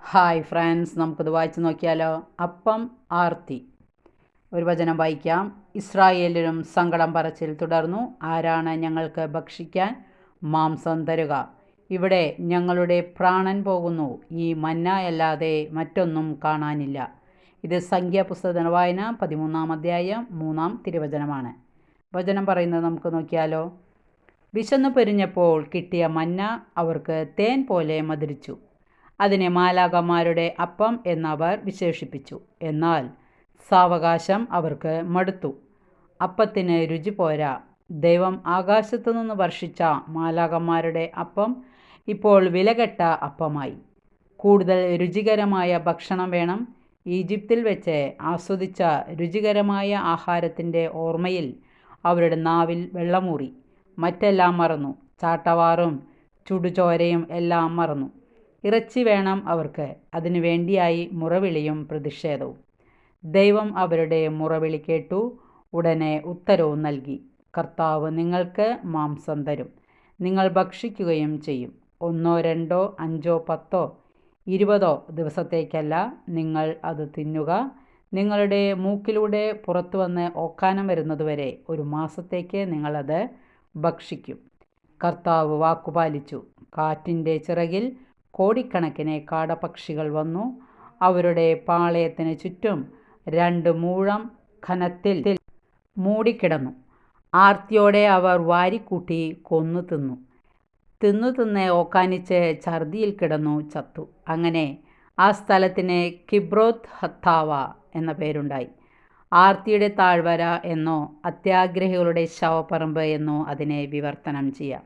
Hi friends നമുക്കത് വായിച്ചു നോക്കിയാലോ? അപ്പം ആർത്തി. ഒരു വചനം വായിക്കാം. ഇസ്രായേലിനും സങ്കടം പറച്ചിൽ തുടർന്നു. ആരാണ് ഞങ്ങൾക്ക് ഭക്ഷിക്കാൻ മാംസം തരുക? ഇവിടെ ഞങ്ങളുടെ പ്രാണൻ പോകുന്നു. ഈ മന്നയല്ലാതെ മറ്റൊന്നും കാണാനില്ല. ഇത് സംഖ്യാപുസ്തക വായന പതിമൂന്നാം അധ്യായം മൂന്നാം തിരുവചനമാണ്. വചനം പറയുന്നത് നമുക്ക് നോക്കിയാലോ? വിശന്നു പെരിഞ്ഞപ്പോൾ കിട്ടിയ മന്ന അവർക്ക് തേൻ പോലെ മധുരിച്ചു. അതിനെ മാലാകന്മാരുടെ അപ്പം എന്നവർ വിശേഷിപ്പിച്ചു. എന്നാൽ സാവകാശം അവർക്ക് മടുത്തു. അപ്പത്തിന് രുചി പോരാ. ദൈവം ആകാശത്തു നിന്ന് വർഷിച്ച മാലാകന്മാരുടെ അപ്പം ഇപ്പോൾ വിലകെട്ട അപ്പമായി. കൂടുതൽ രുചികരമായ ഭക്ഷണം വേണം. ഈജിപ്തിൽ വെച്ച് ആസ്വദിച്ച രുചികരമായ ആഹാരത്തിന്റെ ഓർമ്മയിൽ അവരുടെ നാവിൽ വെള്ളമൂറി. മറ്റെല്ലാം മറന്നു. ചാട്ടവാറും ചുടുചോരയും എല്ലാം മറന്നു. ഇറച്ചി വേണം അവർക്ക്. അതിനു വേണ്ടിയായി മുറവിളിയും പ്രതിഷേധവും. ദൈവം അവരുടെ മുറവിളി കേട്ടു. ഉടനെ ഉത്തരവും നൽകി. കർത്താവ് നിങ്ങൾക്ക് മാംസം തരും. നിങ്ങൾ ഭക്ഷിക്കുകയും ചെയ്യും. ഒന്നോ രണ്ടോ അഞ്ചോ പത്തോ ഇരുപതോ ദിവസത്തേക്കല്ല നിങ്ങൾ അത് തിന്നുക. നിങ്ങളുടെ മൂക്കിലൂടെ പുറത്തു വന്ന് ഓക്കാനം വരുന്നതുവരെ ഒരു മാസത്തേക്ക് നിങ്ങളത് ഭക്ഷിക്കും. കർത്താവ് വാക്കുപാലിച്ചു. കാറ്റിന്റെ ചിറകിൽ കോടിക്കണക്കിന് കാടപക്ഷികൾ വന്നു. അവരുടെ പാളയത്തിന് ചുറ്റും രണ്ട് മൂഴം ഖനത്തിൽ മൂടിക്കിടന്നു. ആർത്തിയോടെ അവർ വാരിക്കൂട്ടി കൊന്നു തിന്നു. തിന്നു തിന്ന് ഓക്കാനിച്ച് ഛർദിയിൽ കിടന്നു ചത്തു. അങ്ങനെ ആ സ്ഥലത്തിന് കിബ്രോത്ത് ഹത്താവ എന്ന പേരുണ്ടായി. ആർത്തിയുടെ താഴ്വര എന്നോ അത്യാഗ്രഹികളുടെ ശവപ്പറമ്പ് എന്നോ അതിനെ വിവർത്തനം ചെയ്യാം.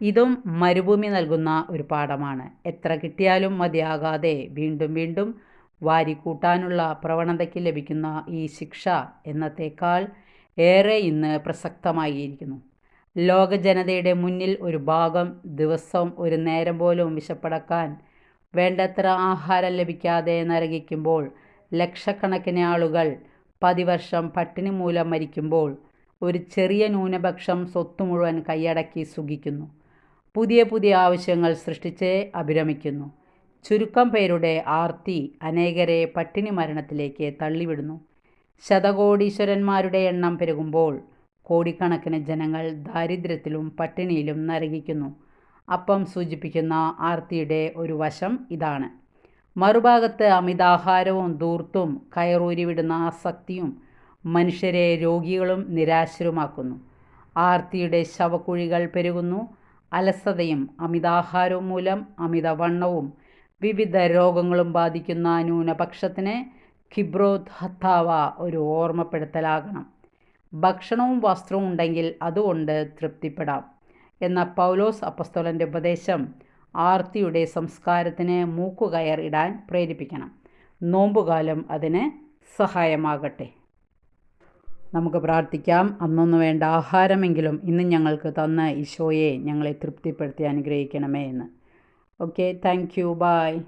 ഇതും മരുഭൂമി നൽകുന്ന ഒരു പാഠമാണ്. എത്ര കിട്ടിയാലും മതിയാകാതെ വീണ്ടും വീണ്ടും വാരിക്കൂട്ടാനുള്ള പ്രവണതയ്ക്ക് ലഭിക്കുന്ന ഈ ശിക്ഷ എന്നത്തേക്കാൾ ഏറെ ഇന്ന് പ്രസക്തമായിരിക്കുന്നു. ലോക ജനതയുടെ മുന്നിൽ ഒരു ഭാഗം ദിവസം ഒരു നേരം പോലും വിശപ്പടക്കാൻ വേണ്ടത്ര ആഹാരം ലഭിക്കാതെ നരകിക്കുമ്പോൾ ലക്ഷക്കണക്കിന് ആളുകൾ പതിവർഷം പട്ടിണി മൂലം മരിക്കുമ്പോൾ ഒരു ചെറിയ ന്യൂനപക്ഷം സ്വത്ത് മുഴുവൻ കൈയടക്കി സുഖിക്കുന്നു. പുതിയ പുതിയ ആവശ്യങ്ങൾ സൃഷ്ടിച്ച് അഭിരമിക്കുന്നു. ചുരുക്കം പേരുടെ ആർത്തി അനേകരെ പട്ടിണി മരണത്തിലേക്ക് തള്ളിവിടുന്നു. ശതകോടീശ്വരന്മാരുടെ എണ്ണം പെരുകുമ്പോൾ കോടിക്കണക്കിന് ജനങ്ങൾ ദാരിദ്ര്യത്തിലും പട്ടിണിയിലും നരകിക്കുന്നു. അപ്പം സൂചിപ്പിക്കുന്ന ആർത്തിയുടെ ഒരു വശം ഇതാണ്. മറുഭാഗത്ത് അമിതാഹാരവും ദൂർത്തും കയറൂരിവിടുന്ന ആസക്തിയും മനുഷ്യരെ രോഗികളും നിരാശരുമാക്കുന്നു. ആർത്തിയുടെ ശവക്കുഴികൾ പെരുകുന്നു. അലസതയും അമിതാഹാരവും മൂലം അമിതവണ്ണവും വിവിധ രോഗങ്ങളും ബാധിക്കുന്ന ന്യൂനപക്ഷത്തിന് ഖിബ്രോത് ഹത്താവ ഒരു ഓർമ്മപ്പെടുത്തലാകണം. ഭക്ഷണവും വസ്ത്രവും ഉണ്ടെങ്കിൽ അതുകൊണ്ട് തൃപ്തിപ്പെടാം. എന്ന പൗലോസ് അപ്പസ്തോലന്റെ ഉപദേശം ആർത്തിയുടെ സംസ്കാരത്തിന് മൂക്കുകയർ ഇടാൻ പ്രേരിപ്പിക്കണം. നോമ്പുകാലം അതിന് സഹായമാകട്ടെ. നമുക്ക് പ്രാർത്ഥിക്കാം. അന്നൊന്നു വേണ്ട ആഹാരമെങ്കിലും ഇന്ന് ഞങ്ങൾക്ക് തന്ന ഈശോയെ ഞങ്ങളെ തൃപ്തിപ്പെടുത്തി അനുഗ്രഹിക്കണമേ എന്ന്. Okay thank you by